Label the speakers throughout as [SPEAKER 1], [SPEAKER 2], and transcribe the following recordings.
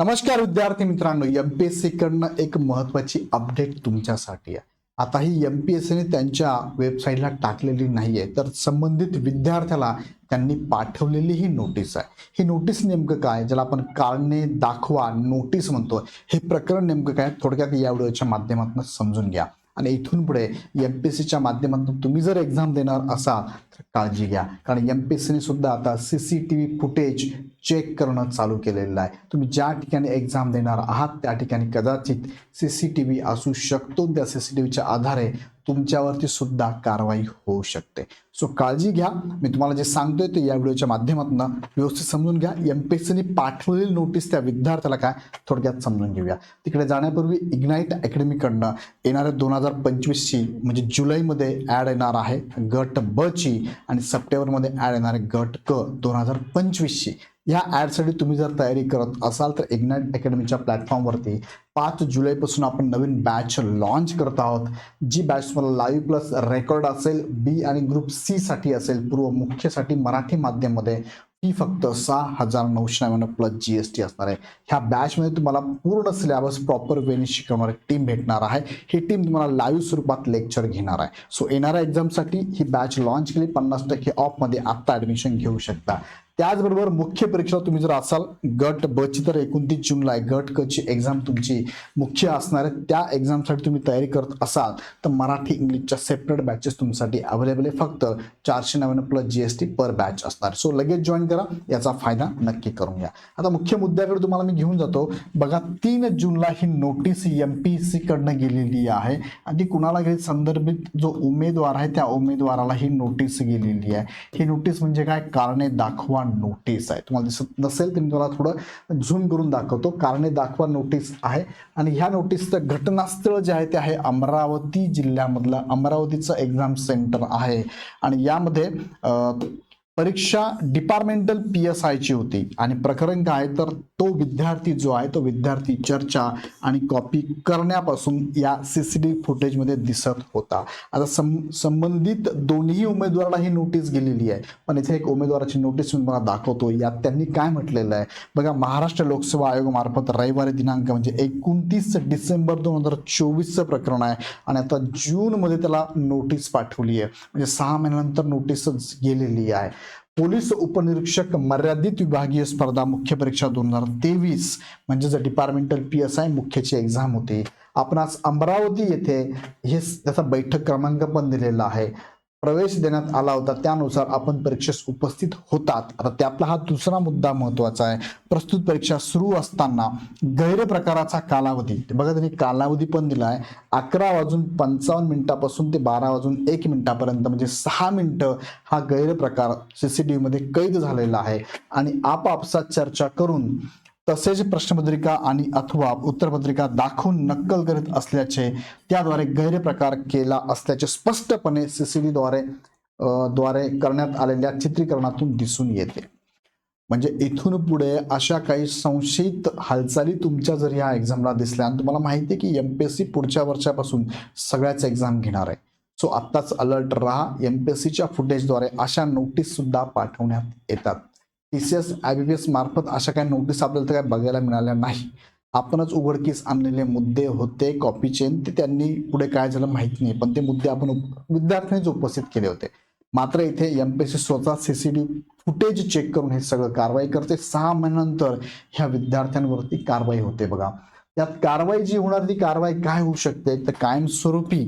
[SPEAKER 1] नमस्कार विद्यार्थी मित्रांनो एम पी एस सीकडनं एक महत्त्वाची अपडेट तुमच्यासाठी आहे. आता ही एम पी एस सीने त्यांच्या वेबसाईटला टाकलेली नाही आहे तर संबंधित विद्यार्थ्याला त्यांनी पाठवलेली ही नोटीस आहे. ही नोटीस नेमकं काय? ज्याला आपण कारणे दाखवा नोटीस म्हणतो हे प्रकरण नेमकं काय? थोडक्यात या व्हिडिओच्या माध्यमातून समजून घ्या. आणि इथून पुढे एम पी एस सीच्या माध्यमातून तुम्ही जर एक्झाम देणार असाल तर काळजी घ्या. कारण एम पी एस सीने सुद्धा आता C C T V footage check करणं चालू केलेलं आहे. तुम्ही ज्या ठिकाणी एक्झाम देणार आहात त्या ठिकाणी कदाचित सी सी टी व्ही असू शकतो. त्या सी सी टी व्हीच्या आधारे तुमच्यावरती सुद्धा कारवाई होऊ शकते. सो काळजी घ्या. मी तुम्हाला जे सांगतोय ते या व्हिडिओच्या माध्यमातून व्यवस्थित समजून घ्या. एम पी एस सीने पाठवलेली नोटीस त्या विद्यार्थ्याला काय? थोडक्यात समजून घेऊया. तिकडे जाण्यापूर्वी इग्नाईट अकॅडमीकडनं येणाऱ्या दोन हजार पंचवीसची म्हणजे जुलैमध्ये ॲड येणार आहे गट ब ची आणि सप्टेंबरमध्ये ॲड येणार आहे गट क दोन हजार पंचवीसची. ह्या ॲडसाठी तुम्ही जर तयारी करत असाल तर इग्नाईट अकॅडमीच्या प्लॅटफॉर्मवरती पाच जुलैपासून आपण नवीन बॅच लॉन्च करत आहोत. जी बॅच तुम्हाला लाईव्ह प्लस रेकॉर्ड असेल बी आणि ग्रुप सी साठी असेल पूर्व मुख्यसाठी मराठी माध्यममध्ये ती फक्त सहा हजार नऊशे नव्याण्णव प्लस जी एस टी असणार आहे. ह्या बॅचमध्ये तुम्हाला पूर्ण सिलेबस प्रॉपर वेने शिकवणारी टीम भेटणार आहे. ही टीम तुम्हाला लाईव्ह स्वरूपात लेक्चर घेणार आहे. सो येणाऱ्या एक्झामसाठी ही बॅच लॉन्च केली पन्नास टक्के ऑफमध्ये आत्ता ॲडमिशन घेऊ शकता. त्याचबरोबर मुख्य परीक्षा तुम्ही जर असाल गट ब ची तर एकोणतीस जूनला आहे. गट क ची एक्झाम तुमची मुख्य असणार आहे. त्या एक्झामसाठी तुम्ही तयारी करत असाल तर मराठी इंग्लिशच्या सेपरेट बॅचेस तुमच्यासाठी अवेलेबल आहे. फक्त चारशे नव्याण्णव plus G S T per batch असणार. सो लगेच जॉईन करा. याचा फायदा नक्की करून घ्या. आता मुख्य मुद्द्याकडे तुम्हाला मी घेऊन जातो. बघा तीन जूनला ही नोटीस एम पी सी कडनं गेलेली आहे. आणि ती कुणाला गेली संदर्भित जो उमेदवार आहे त्या उमेदवाराला ही नोटीस गेलेली आहे. ही नोटीस म्हणजे काय? कारणे दाखवा नोटीस आहे. तुम्हाला दिसत नसेल तर मी तुम्हाला थोडं झूम करून दाखवतो. कारणे दाखवा नोटीस आहे. आणि ह्या नोटीसचं घटनास्थळ जे आहे ते आहे अमरावती जिल्ह्यामधलं. अमरावतीचं एक्झाम सेंटर आहे. आणि यामध्ये परीक्षा डिपार्टमेंटल पी एस आयची होती. आणि प्रकरण काय? तर तो विद्यार्थी जो आहे तो विद्यार्थी चर्चा आणि कॉपी करण्यापासून या सी सी टी फुटेजमध्ये दिसत होता. आता सं संबंधित दोन्ही उमेदवाराला ही नोटीस गेलेली आहे. पण इथे एक उमेदवाराची नोटीस मी मला दाखवतो यात त्यांनी काय म्हटलेलं आहे? बघा महाराष्ट्र लोकसेवा आयोगामार्फत रविवारी दिनांक म्हणजे एकोणतीस डिसेंबर दोन हजार चोवीसचं प्रकरण आहे. आणि आता जूनमध्ये त्याला नोटीस पाठवली आहे. म्हणजे सहा महिन्यानंतर नोटीसच गेलेली आहे. पोलीस उपनिरीक्षक मर्यादित विभागीय स्पर्धा मुख्य परीक्षा दोन हजार तेवीस म्हणजेच डिपार्टमेंटल पी एस आय मुख्यची एक्झाम होती. आपण आज अमरावती येथे हे त्याचा बैठक क्रमांक पण दिलेला आहे. प्रवेश देण्यात आला होता त्यानुसार आपण परीक्षेस उपस्थित होतात. आता त्यातला हा दुसरा मुद्दा महत्त्वाचा आहे. प्रस्तुत परीक्षा सुरू असताना गैरप्रकाराचा कालावधी. बघा त्यांनी कालावधी पण दिला आहे अकरा वाजून पंचावन्न मिनिटापासून ते बारा वाजून एक मिनिटापर्यंत म्हणजे सहा मिनिटं हा गैरप्रकार सीसीटीव्ही मध्ये कैद झालेला आहे. आणि आपापसात चर्चा करून तसेच प्रश्नपत्रिका आणि अथवा उत्तरपत्रिका दाखवून नक्कल करीत असल्याचे त्याद्वारे गैरप्रकार केला असल्याचे स्पष्टपणे सीसीडी द्वारे द्वारे करण्यात आलेल्या चित्रीकरणातून दिसून येते. म्हणजे इथून पुढे अशा काही संशयित हालचाली तुमच्या जर या एक्झामला दिसल्या आणि तुम्हाला माहिती आहे की एम पी एस सी पुढच्या वर्षापासून सगळ्याच एक्झाम घेणार आहे. सो आत्ताच अलर्ट राहा. एम पी एस सीच्या फुटेजद्वारे अशा नोटीस सुद्धा पाठवण्यात येतात. T C S I B P S मार्फत अशा काही नोटीस आपल्याला तर काय बघायला मिळाल्या नाही. आपणच उघडकीस आणलेले मुद्दे होते कॉपी चेन ते त्यांनी पुढे काय झालं माहीत नाही पण ते मुद्दे आपण विद्यार्थ्यांनीच उपस्थित केले होते. मात्र इथे एम पी एस सी स्वतः सीसीटीव्ही फुटेज चेक करून हे सगळं कारवाई करते. सहा महिन्यानंतर ह्या विद्यार्थ्यांवरती कारवाई होते बघा. त्यात कारवाई जी होणार ती कारवाई काय होऊ शकते? तर कायमस्वरूपी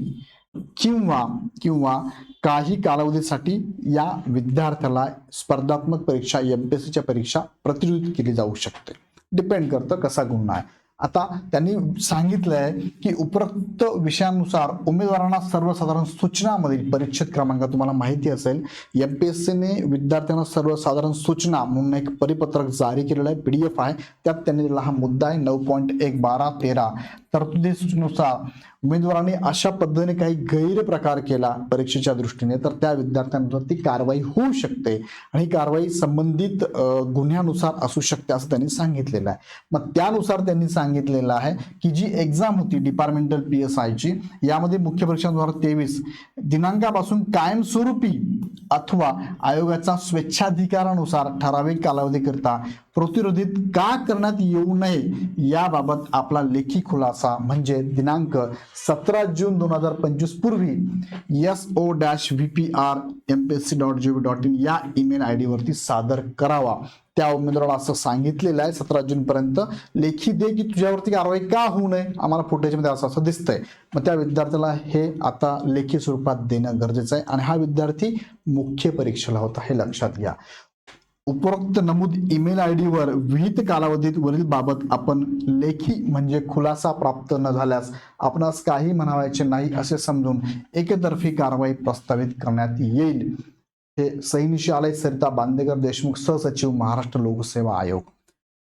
[SPEAKER 1] किंवा किंवा काही कालावधीसाठी या विद्यार्थ्याला स्पर्धात्मक परीक्षा एम पी एस सीच्या परीक्षा प्रतिनिधित केली जाऊ शकते. डिपेंड करतं कसा गुन्हा आहे. आता त्यांनी सांगितलं आहे की उपरोक्त विषयानुसार उमेदवारांना सर्वसाधारण सूचनामधील परीक्षेत क्रमांक तुम्हाला माहिती असेल. एम पी एस सीने विद्यार्थ्यांना सर्वसाधारण सूचना म्हणून एक परिपत्रक जारी केलेलं आहे. पी डी एफ आहे. त्यात त्यांनी दिलेला हा मुद्दा आहे. नऊ पॉईंट एक बारा तेरा. तरतुदीनुसार उमेदवारांनी अशा पद्धतीने काही गैरप्रकार केला परीक्षेच्या दृष्टीने तर त्या विद्यार्थ्यांवर ती कारवाई होऊ शकते आणि ही कारवाई संबंधित गुन्ह्यानुसार असू शकते असं त्यांनी सांगितलेलं आहे. मग त्यानुसार त्यांनी सांगितलेलं आहे की जी एक्झाम होती डिपार्टमेंटल पी एस आयची यामध्ये मुख्य परीक्षा दोन हजार तेवीस दिनांकापासून कायमस्वरूपी अथवा आयोगाचा स्वेच्छाधिकारानुसार ठराविक कालावधीकरिता प्रतिरोधित का करण्यात येऊ नये याबाबत आपला लेखी खुलासा म्हणजे दिनांक सतरा जून दोन हजार पंचवीस पूर्वी S O dash V P R M P S C dot G O dot in या ईमेल आय डीवरती सादर करावा. त्या उमेदवाराला असं सांगितलेलं आहे सतरा जून पर्यंत लेखी दे की तुझ्यावरती कारवाई का होऊ नये आम्हाला फुटेजमध्ये असं असं दिसतंय. मग त्या विद्यार्थ्याला हे आता लेखी स्वरूपात देणं गरजेचं आहे आणि हा विद्यार्थी मुख्य परीक्षेला होता हे लक्षात घ्या. उपरोक्त नमूद ईमेल आय डीवर विहित कालावधीत वरील बाबत आपण लेखी म्हणजे खुलासा प्राप्त न झाल्यास आपणास काही म्हणावायचे नाही असे समजून एकतर्फी कारवाई प्रस्तावित करण्यात येईल. हे सैनिशी आलय सरिता बांदेकर देशमुख सहसचिव महाराष्ट्र लोकसेवा आयोग.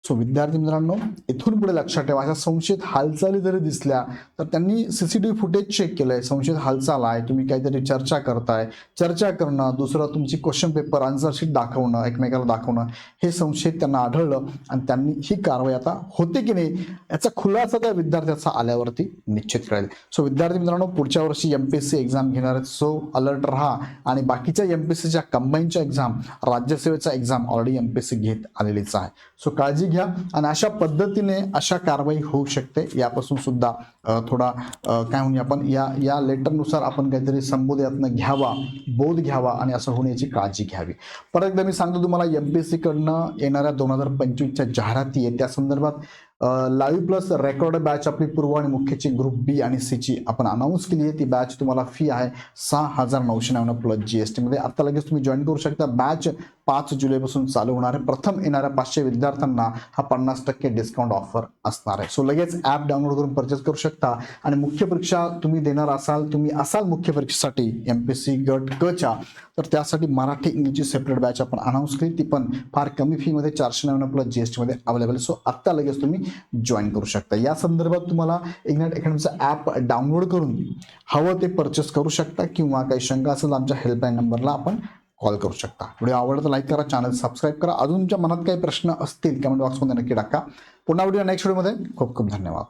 [SPEAKER 1] सो विद्यार्थी मित्रांनो इथून पुढे लक्षात ठेवा अशा संशयित हालचाली जरी दिसल्या तर त्यांनी C C T V footage check केलंय. संशयित हालचाल आहे तुम्ही काहीतरी चर्चा करताय. चर्चा करणं दुसरं तुमची क्वेश्चन पेपर आन्सरशीट दाखवणं एकमेकाला दाखवणं हे संशयित त्यांना आढळलं आणि त्यांनी ही कारवाई आता होते की नाही याचा खुलासा त्या विद्यार्थ्याचा आल्यावरती निश्चित कळेल. सो विद्यार्थी मित्रांनो पुढच्या वर्षी M P S C exam घेणार आहेत. सो अलर्ट राहा आणि बाकीच्या एम पी एस सीच्या कंबाईनच्या exam राज्यसेवेचा exam already M P S C घेत आलेलीच आहे. सो काळजी घ्या. आणि अशा पद्धतीने अशा कारवाई होऊ शकते. यापासून सुद्धा थोडा काय म्हणूया आपण या या लेटरनुसार आपण काहीतरी संबोधयातनं घ्यावा बोध घ्यावा आणि असं होण्याची काळजी घ्यावी. परत एकदा मी सांगतो तुम्हाला एम पी एस सीकडनं येणाऱ्या दोन हजार पंचवीसच्या जाहिराती आहे त्या संदर्भात लाईव्ह प्लस रेकॉर्ड बॅच आपली पूर्व आणि मुख्यची ग्रुप बी आणि सीची आपण अनाऊन्स केली आहे. ती बॅच तुम्हाला फी आहे सहा हजार नऊशे नव्याण्णव प्लस जी एसमध्ये. आता लगेच तुम्ही जॉईन करू शकता. बॅच पाच जुलैपासून चालू होणार आहे. प्रथम येणाऱ्या पाचशे विद्यार्थ्यांना हा पन्नास टक्के डिस्काउंट ऑफर असणार आहे. सो लगेच ॲप डाउनलोड करून परचेस करू शकता. आणि मुख्य परीक्षा तुम्ही देणार असाल तुम्ही असाल मुख्य परीक्षेसाठी एम पी सी गट क च्या तर त्यासाठी मराठी इंग्लिशची सेपरेट बॅच आपण अनाऊन्स केली. ती पण फार कमी फीमध्ये चारशे नव्याण्णव प्लस जी एस टीमध्ये अवेलेबल सो आत्ता लगेच तुम्ही जॉईन करू शकता. या संदर्भात तुम्हाला इग्नाट अकॅडमीचं ॲप डाउनलोड करून हवं ते परचेस करू शकता किंवा काही शंका असेल आमच्या हेल्पलाईन नंबरला आपण कॉल करू शकता. व्हिडिओ आवडतं लाईक करा चॅनल सबस्क्राईब करा. अजून तुमच्या मनात काही प्रश्न असतील कमेंट बॉक्समध्ये नक्की टाका. पुन्हा व्हिडिओ नेक्स्ट व्हिडिओमध्ये खूप खूप धन्यवाद.